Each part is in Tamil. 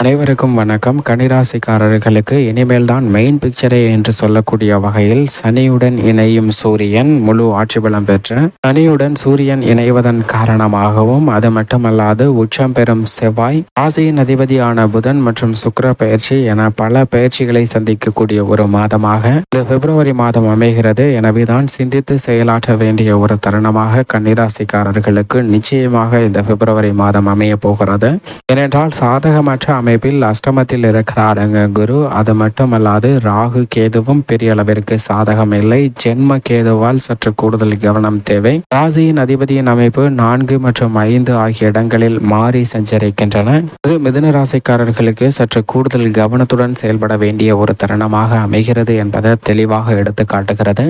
அனைவருக்கும் வணக்கம். கன்னிராசிக்காரர்களுக்கு இனிமேல் தான் மெயின் பிக்சரே என்று சொல்லக்கூடிய வகையில் சனியுடன் இணையும் சூரியன் முழு ஆட்சி பலம் பெற்று சனியுடன் சூரியன் இணைவதன் காரணமாகவும் அது மட்டுமல்லாது உச்சம் பெறும் செவ்வாய் ராசியின் அதிபதியான புதன் மற்றும் சுக்கர பயிற்சி என பல பயிற்சிகளை சந்திக்கக்கூடிய ஒரு மாதமாக இந்த பிப்ரவரி மாதம் அமைகிறது. எனவே தான் சிந்தித்து செயலாற்ற வேண்டிய ஒரு தருணமாக கன்னிராசிக்காரர்களுக்கு நிச்சயமாக இந்த பிப்ரவரி மாதம் அமைய போகிறது. ஏனென்றால் சாதகமற்ற அமைப்பில் அஷ்டமத்தில் இருக்கிறாருங்க குரு. அது மட்டுமல்லாது ராகு கேதுவும் பெரிய அளவிற்கு சாதகம் இல்லை. ஜென்ம கேதுவால் சற்று கூடுதல் கவனம் தேவை. ராசியின் அதிபதியின் அமைப்பு நான்கு மற்றும் ஐந்து ஆகிய இடங்களில் மாறி சஞ்சரிக்கின்றன. இது மிதுன ராசிக்காரர்களுக்கு சற்று கூடுதல் கவனத்துடன் செயல்பட வேண்டிய ஒரு தருணமாக அமைகிறது என்பதை தெளிவாக எடுத்து காட்டுகிறது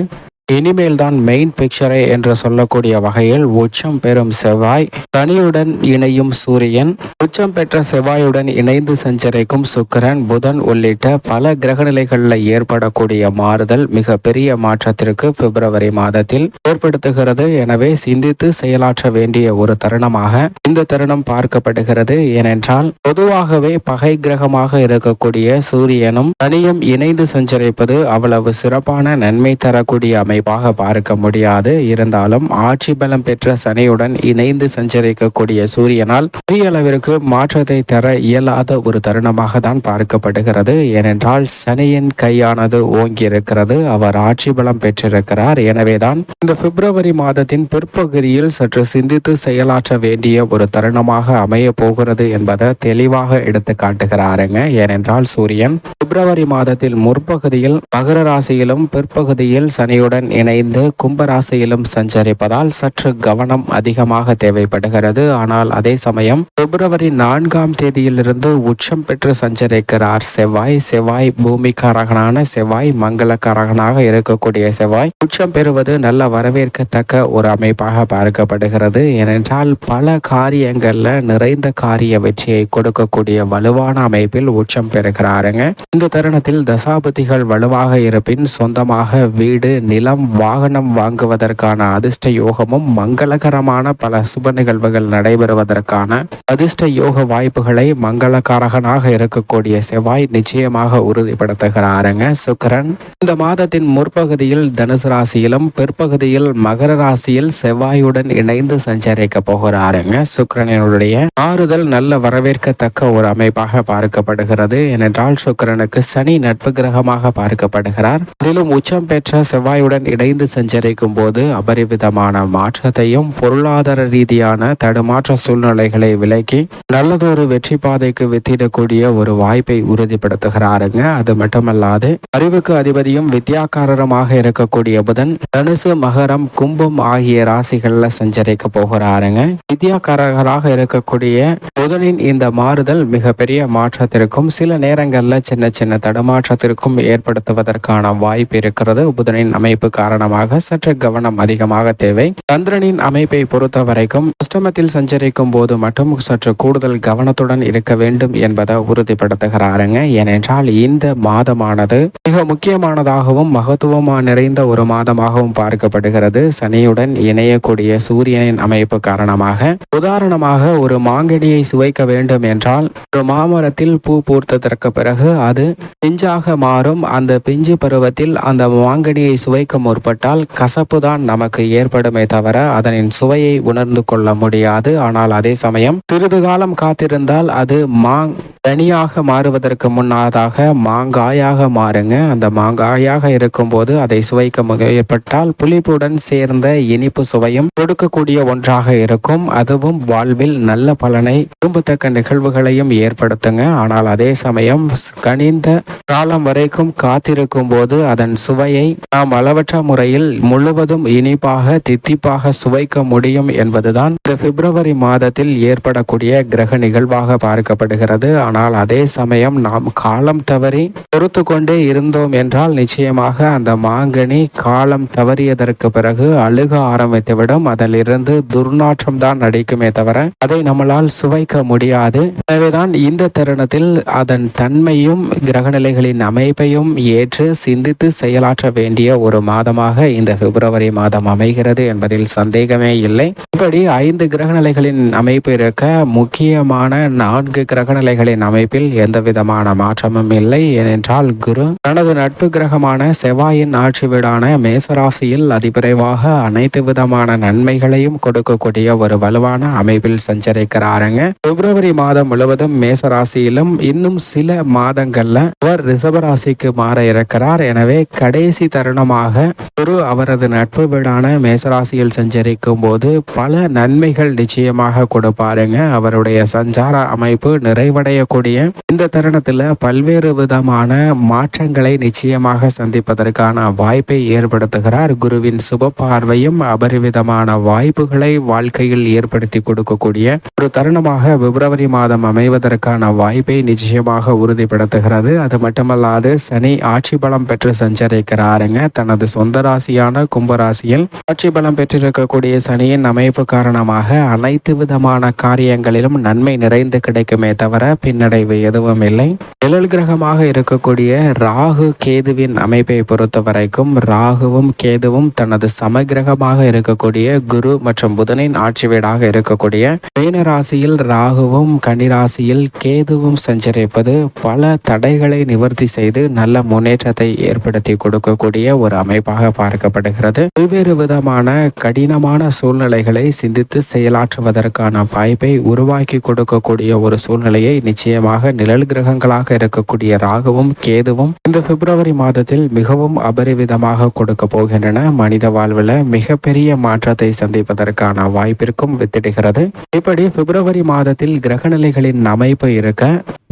இனிமேல் தான் மெயின் பிக்சரே என்று சொல்லக்கூடிய வகையில் உச்சம் பெறும் செவ்வாய் தனியுடன் இணையும் சூரியன் உச்சம் பெற்ற செவ்வாயுடன் இணைந்து சஞ்சரிக்கும் சுக்கிரன் புதன் உள்ளிட்ட பல கிரகநிலைகளில் ஏற்படக்கூடிய மாறுதல் மிக பெரிய மாற்றத்திற்கு பிப்ரவரி மாதத்தில் ஏற்படுத்துகிறது. எனவே சிந்தித்து செயலாற்ற வேண்டிய ஒரு தருணமாக இந்த தருணம் பார்க்கப்படுகிறது. ஏனென்றால் பொதுவாகவே பகை கிரகமாக இருக்கக்கூடிய சூரியனும் தனியும் இணைந்து சஞ்சரிப்பது அவ்வளவு சிறப்பான நன்மை தரக்கூடிய அமைப்பாக பார்க்க முடியாது. இருந்தாலும் ஆட்சி பலம் பெற்ற சனியுடன் இணைந்து சஞ்சரிக்கக்கூடிய சூரியனால் பெரிய அளவிற்கு மாற்றத்தை தர இயலாத ஒரு தருணமாக தான் பார்க்கப்படுகிறது. ஏனென்றால் சனியின் கையானது ஓங்கி இருக்கிறது அவர் ஆட்சி பலம் பெற்றிருக்கிறார். எனவேதான் இந்த பிப்ரவரி மாதத்தின் பிற்பகுதியில் சற்று சிந்தித்து செயலாற்ற வேண்டிய ஒரு தருணமாக அமைய போகிறது என்பதை தெளிவாக எடுத்து காட்டுகிறாருங்க. ஏனென்றால் சூரியன் பிப்ரவரி மாதத்தில் முற்பகுதியில் மகர ராசியிலும் பிற்பகுதியில் சனியுடன் இணைந்து கும்பராசியிலும் சஞ்சரிப்பதால் சற்று கவனம் அதிகமாக தேவைப்படுகிறது. ஆனால் அதே சமயம் பிப்ரவரி நான்காம் தேதியிலிருந்து உச்சம் பெற்று சஞ்சரிக்கிறார் செவ்வாய். செவ்வாய் பூமிக்காரகனான செவ்வாய் மங்களக்காரகனாக இருக்கக்கூடிய செவ்வாய். உச்சம் பெறுவது நல்ல வரவேற்கத்தக்க ஒரு அமைப்பாக பார்க்கப்படுகிறது. ஏனென்றால் பல காரியங்கள்ல நிறைந்த காரிய வெற்றியை கொடுக்கக்கூடிய வலுவான அமைப்பில் உச்சம் பெறுகிறாருங்க. இந்த தருணத்தில் தசாபதிகள் வலுவாக இருப்பின் சொந்தமாக வீடு நிலம் வாகனம் வாங்குவதற்கான அதிர்ஷ்ட யோகமும் மங்களகரமான பல சுப நிகழ்வுகள் நடைபெறுவதற்கான அதிர்ஷ்ட யோக வாய்ப்புகளை மங்களகாரகனாக இருக்கக்கூடிய செவ்வாய் நிச்சயமாக உறுதிப்படுத்துகிறாருங்க. சுக்கரன் இந்த மாதத்தின் முற்பகுதியில் தனுசு ராசியிலும் பிற்பகுதியில் மகர ராசியில் செவ்வாயுடன் இணைந்து சஞ்சரிக்க போகிறாருங்க. சுக்கரனுடைய ஆறுதல் நல்ல வரவேற்கத்தக்க ஒரு அமைப்பாக பார்க்கப்படுகிறது. ஏனென்றால் சுக்கரனுக்கு சனி நட்பு கிரகமாக பார்க்கப்படுகிறார். அதிலும் உச்சம் பெற்ற செவ்வாயுடன் இணைந்து சஞ்சரிக்கும் போது அபரிவிதமான மாற்றத்தையும் பொருளாதார ரீதியான தடுமாற்ற சூழ்நிலைகளை விலக்கி நல்லதொரு வெற்றி பாதைக்கு வித்திடக்கூடிய ஒரு வாய்ப்பை உறுதிப்படுத்துகிறாருங்க. அது மட்டுமல்லாது அறிவுக்கு அதிபதியும் வித்யாக்காரருமாக இருக்கக்கூடிய புதன் தனுசு மகரம் கும்பம் ஆகிய ராசிகள்ல சஞ்சரிக்க போகிறாருங்க. வித்யாக்காரர்களாக இருக்கக்கூடிய புதனின் இந்த மாறுதல் மிகப்பெரிய மாற்றத்திற்கும் சில நேரங்கள்ல சின்ன சின்ன தடுமாற்றத்திற்கும் ஏற்படுத்துவதற்கான வாய்ப்பு இருக்கிறது. புதனின் அமைப்பு காரணமாக சற்று கவனம் அதிகமாக தேவை. சந்திரனின் அமைப்பை பொறுத்த வரைக்கும் அஷ்டமத்தில் சஞ்சரிக்கும் போது மட்டும் சற்று கூடுதல் கவனத்துடன் இருக்க வேண்டும் என்பதை உறுதிப்படுத்துகிறாருங்க. ஏனென்றால் இந்த மாதமானது மிக முக்கியமானதாகவும் மகத்துவமா நிறைந்த ஒரு மாதமாகவும் பார்க்கப்படுகிறது. சனியுடன் இணையக்கூடிய சூரியனின் அமைப்பு காரணமாக உதாரணமாக ஒரு மாங்கனியை சுவைக்க வேண்டும் என்றால் ஒரு மாமரத்தில் பூ பூர்த்ததற்கு பிறகு அது பிஞ்சாக மாறும். அந்த பிஞ்சு பருவத்தில் அந்த மாங்கனியை சுவைக்க முற்பட்டால் கசப்பு தான் நமக்கு ஏற்படுமே தவிர அதனின் சுவையை உணர்ந்து கொள்ள முடியாது. ஆனால் அதே சமயம் சிறிது காலம் காத்திருந்தால் அது மாங் தனியாக மாறுவதற்கு முன்னதாக மாங்காயாக மாறுங்க. அந்த மாங்காயாக இருக்கும்போது அதை சுவைக்க முயற்பட்டால் புளிப்புடன் சேர்ந்த இனிப்பு சுவையும் கொடுக்கக்கூடிய ஒன்றாக இருக்கும். அதுவும் வாழ்வில் நல்ல பலனை விரும்பத்தக்க நிகழ்வுகளையும் ஏற்படுத்துங்க. ஆனால் அதே சமயம் கனிந்த காலம் வரைக்கும் காத்திருக்கும் போது அதன் சுவையை நாம் அளவற்ற முறையில் முழுவதும் இனிப்பாக தித்திப்பாக சுவைக்க முடியும் என்பதுதான் இந்த பிப்ரவரி மாதத்தில் ஏற்படக்கூடிய கிரக நிகழ்வாக பார்க்கப்படுகிறது. ஆனால் அதே சமயம் நாம் காலம் தவறி பொறுத்து கொண்டே இருந்தோம் என்றால் நிச்சயமாக அந்த மாங்கனி காலம் தவறியதற்கு பிறகு அழுக ஆரம்பித்துவிடும். அதிலிருந்து துர்நாற்றம் தான் நடிக்குமே தவிர அதை நம்மளால் சுவைக்க முடியாது. எனவேதான் இந்த தருணத்தில் அதன் தன்மையும் கிரகநிலைகளின் அமைப்பையும் ஏற்று சிந்தித்து செயலாற்ற வேண்டிய ஒரு மாதம் மாதமாக இந்த பிப்ரவரி மாதம் அமைகிறது என்பதில் சந்தேகமே இல்லை. இப்படி ஐந்து கிரகநிலைகளின் அமைப்பு இருக்க முக்கியமான நான்கு கிரகநிலைகளின் அமைப்பில் எந்த விதமான மாற்றமும் இல்லை. ஏனென்றால் குரு தனது நட்பு கிரகமான செவ்வாயின் ஆட்சி வீடான மேசராசியில் அதிவிரைவாக அனைத்து விதமான நன்மைகளையும் கொடுக்கக்கூடிய ஒரு வலுவான அமைப்பில் சஞ்சரிக்கிறாருங்க. பிப்ரவரி மாதம் முழுவதும் மேசராசியிலும் இன்னும் சில மாதங்கள்ல அவர் ரிஷபராசிக்கு மாற இருக்கிறார். எனவே கடைசி தருணமாக குரு அவரது நட்பு வீடான மேசராசியில் சஞ்சரிக்கும் போது பல நன்மைகள் நிச்சயமாக கொடுப்பாருங்க. அவருடைய சஞ்சார அமைப்பு நிறைவடையக்கூடிய இந்த தருணத்தில் பல்வேறு விதமான மாற்றங்களை நிச்சயமாக சந்திப்பதற்கான வாய்ப்பை ஏற்படுத்துகிறார். குருவின் சுப பார்வையும் அபரிவிதமான வாய்ப்புகளை வாழ்க்கையில் ஏற்படுத்தி கொடுக்கக்கூடிய ஒரு தருணமாக பிப்ரவரி மாதம் அமைவதற்கான வாய்ப்பை நிச்சயமாக உறுதிப்படுத்துகிறது. அது மட்டுமல்லாது சனி ஆட்சி பலம் பெற்று சஞ்சரிக்கிறாருங்க. தனது சொந்த ராசியான கும்பராசியில் ஆட்சி பலம் பெற்றிருக்கக்கூடிய சனியின் அமைப்பு காரணமாக அனைத்து விதமான காரியங்களிலும் நன்மை நிறைந்து கிடைக்குமே தவிர பின்னடைவு எதுவும் இல்லை. நிழல் கிரகமாக இருக்கக்கூடிய ராகு கேதுவின் அமைப்பை பொறுத்த வரைக்கும் ராகுவும் கேதுவும் தனது சமகிரகமாக இருக்கக்கூடிய குரு மற்றும் புதனின் ஆட்சி வீடாக இருக்கக்கூடிய மீன ராசியில் ராகுவும் கன்னிராசியில் கேதுவும் சஞ்சரிப்பது பல தடைகளை நிவர்த்தி செய்து நல்ல முன்னேற்றத்தை ஏற்படுத்தி கொடுக்கக்கூடிய ஒரு அமைப்பு குறைவாக பார்க்கப்படுகிறது. பல்வேறு விதமான கடினமான சூழ்நிலைகளை சிந்தித்து செயலாற்றுவதற்கான வாய்ப்பை உருவாக்கி கொடுக்கக்கூடிய ஒரு சூழ்நிலையை நிச்சயமாக நிழல் கிரகங்களாக இருக்கக்கூடிய ராகுவும் கேதுவும் இந்த பிப்ரவரி மாதத்தில் மிகவும் அபரிவிதமாக கொடுக்க போகின்றன. மனித வாழ்வில் மிகப்பெரிய மாற்றத்தை சந்திப்பதற்கான வாய்ப்பிற்கும் வித்திடுகிறது. இப்படி பிப்ரவரி மாதத்தில் கிரகநிலைகளின் அமைப்பு இருக்க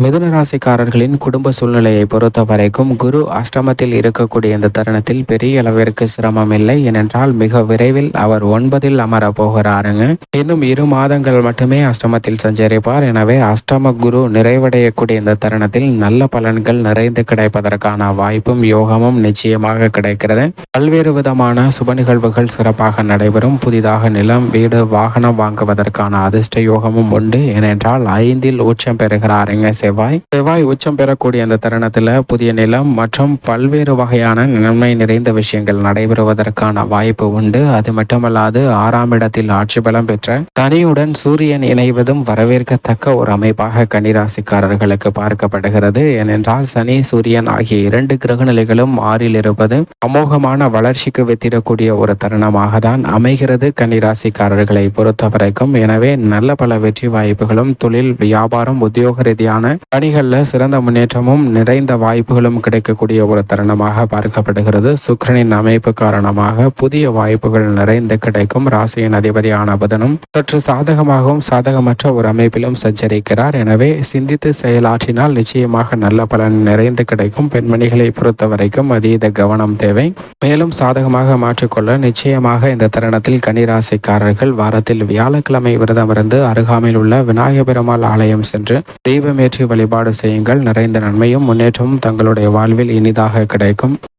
மிதுன ராசிக்காரர்களின் குடும்ப சூழ்நிலையை பொறுத்த வரைக்கும் குரு அஷ்டமத்தில் இருக்கக்கூடிய இந்த தருணத்தில் பெரிய அளவிற்கு சிரமம் இல்லை. ஏனென்றால் மிக விரைவில் அவர் ஒன்பதில் அமர போகிறாருங்க இன்னும் இரு மாதங்கள் மட்டுமே அஷ்டமத்தில் சஞ்சரிப்பார். எனவே அஷ்டம குரு நிறைவடையக்கூடிய இந்த தருணத்தில் நல்ல பலன்கள் நிறைந்து கிடைப்பதற்கான வாய்ப்பும் யோகமும் நிச்சயமாக கிடைக்கிறது. பல்வேறு விதமான சுப நிகழ்வுகள் சிறப்பாக நடைபெறும். புதிதாக நிலம் வீடு வாகனம் வாங்குவதற்கான அதிர்ஷ்ட யோகமும் உண்டு. ஏனென்றால் ஐந்தில் உச்சம் பெறுகிறாருங்க. செவ்வாய். செவ்வாய் உச்சம் பெறக்கூடிய அந்த தருணத்தில் புதிய நிலம் மற்றும் பல்வேறு வகையான நன்மை நிறைந்த விஷயங்கள் நடைபெறுவதற்கான வாய்ப்பு உண்டு. அது மட்டுமல்லாது ஆறாம் இடத்தில் ஆட்சி பலம் பெற்ற தனியுடன் சூரியன் இணைவதும் வரவேற்கத்தக்க ஒரு அமைப்பாக கன்னிராசிக்காரர்களுக்கு பார்க்கப்படுகிறது. ஏனென்றால் சனி சூரியன் ஆகிய இரண்டு கிரகநிலைகளும் ஆறில் இருப்பது அமோகமான வளர்ச்சிக்கு வித்திடக்கூடிய ஒரு தருணமாக தான் அமைகிறது கன்னிராசிக்காரர்களை பொறுத்தவரைக்கும். எனவே நல்ல பல வெற்றி வாய்ப்புகளும் தொழில் வியாபாரம் உத்தியோக ரீதியான பணிகளில் சிறந்த முன்னேற்றமும் நிறைந்த வாய்ப்புகளும் கிடைக்கக்கூடிய ஒரு தருணமாக பார்க்கப்படுகிறது. சுக்கிரனின் அமைப்பு காரணமாக புதிய வாய்ப்புகள் நிறைந்து கிடைக்கும். ராசியின் அதிபதியான புதனும் சற்று சாதகமாகவும் சாதகமற்ற ஒரு அமைப்பிலும் சஞ்சரிக்கிறார். எனவே சிந்தித்து செயலாற்றினால் நிச்சயமாக நல்ல பலன் நிறைந்து கிடைக்கும். பெண்மணிகளை பொறுத்த வரைக்கும் அதீத கவனம் தேவை. மேலும் சாதகமாக மாற்றிக்கொள்ள நிச்சயமாக இந்த தருணத்தில் கன்னிராசிக்காரர்கள் வாரத்தில் வியாழக்கிழமை விரதம் இருந்து அருகாமையில் உள்ள விநாயக பெருமாள் ஆலயம் சென்று தெய்வமேற்றி வழிபாடு செய்யுங்கள். நிறைந்த நன்மையும் முன்னேற்றமும் தங்களுடைய வாழ்வில் இனிதாக கிடைக்கும்.